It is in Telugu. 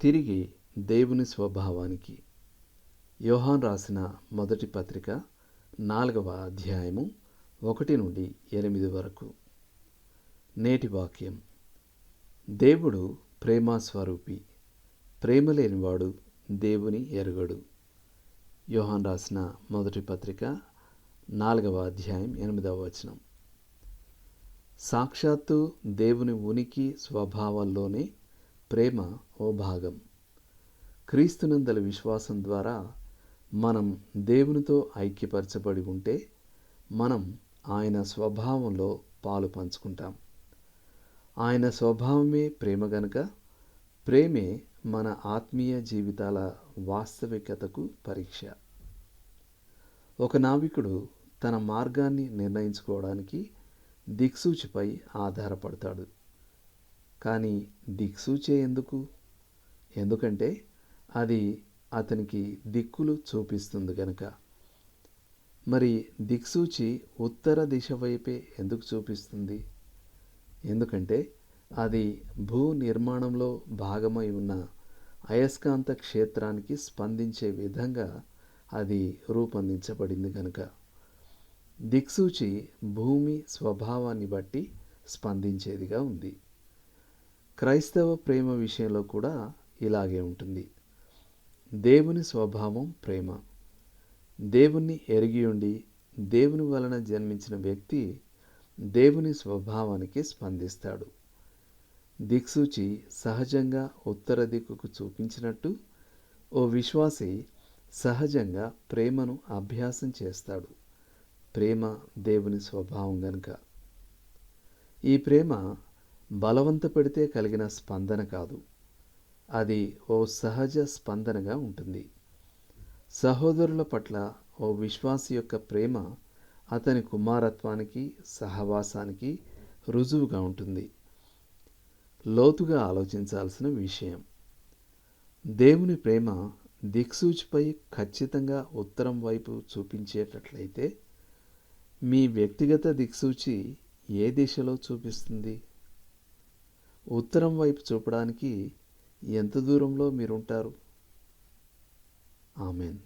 తిరిగి దేవుని స్వభావానికి యోహాన్ రాసిన మొదటి పత్రిక నాలుగవ అధ్యాయము ఒకటి నుండి ఎనిమిది వరకు. నేటి వాక్యం. దేవుడు ప్రేమాస్వరూపి ప్రేమ లేనివాడు దేవుని ఎరుగడు. యోహాన్ రాసిన మొదటి పత్రిక నాలుగవ అధ్యాయం ఎనిమిదవ వచనం. సాక్షాత్తు దేవుని ఉనికి స్వభావంలోనే ప్రేమ ఓ భాగం. క్రీస్తునందల విశ్వాసం ద్వారా మనం దేవునితో ఐక్యపరచబడి ఉంటే మనం ఆయన స్వభావంలో పాలు పంచుకుంటాం. ఆయన స్వభావమే ప్రేమ గనుక ప్రేమే మన ఆత్మీయ జీవితాల వాస్తవికతకు పరీక్ష. ఒక నావికుడు తన మార్గాన్ని నిర్ణయించుకోవడానికి దిక్సూచిపై ఆధారపడతాడు. కానీ దిక్సూచే ఎందుకు? ఎందుకంటే అది అతనికి దిక్కులు చూపిస్తుంది గనక. మరి దిక్సూచి ఉత్తర దిశ వైపే ఎందుకు చూపిస్తుంది? ఎందుకంటే అది భూ నిర్మాణంలో భాగమై ఉన్న అయస్కాంత క్షేత్రానికి స్పందించే విధంగా అది రూపొందించబడింది కనుక దిక్సూచి భూమి స్వభావాన్ని బట్టి స్పందించేదిగా ఉంది. క్రైస్తవ ప్రేమ విషయంలో కూడా ఇలాగే ఉంటుంది. దేవుని స్వభావం ప్రేమ. దేవుణ్ణి ఎరిగి ఉండి దేవుని వలన జన్మించిన వ్యక్తి దేవుని స్వభావానికి స్పందిస్తాడు. దిక్సూచి సహజంగా ఉత్తర దిక్కుకు చూపించినట్టు ఓ విశ్వాసి సహజంగా ప్రేమను అభ్యాసం చేస్తాడు. ప్రేమ దేవుని స్వభావం గనుక. ఈ ప్రేమ బలవంత పెడితే కలిగిన స్పందన కాదు. అది ఓ సహజ స్పందనగా ఉంటుంది. సహోదరుల పట్ల ఓ విశ్వాసి యొక్క ప్రేమ అతని కుమారత్వానికి సహవాసానికి రుజువుగా ఉంటుంది. లోతుగా ఆలోచించాల్సిన విషయం. దేవుని ప్రేమ దిక్సూచిపై ఖచ్చితంగా ఉత్తరం వైపు చూపించేటట్లయితే మీ వ్యక్తిగత దిక్సూచి ఏ దిశలో చూపిస్తుంది? ఉత్తరం వైపు చూపడానికి ఎంత దూరంలో మీరుంటారు? ఆమెన్.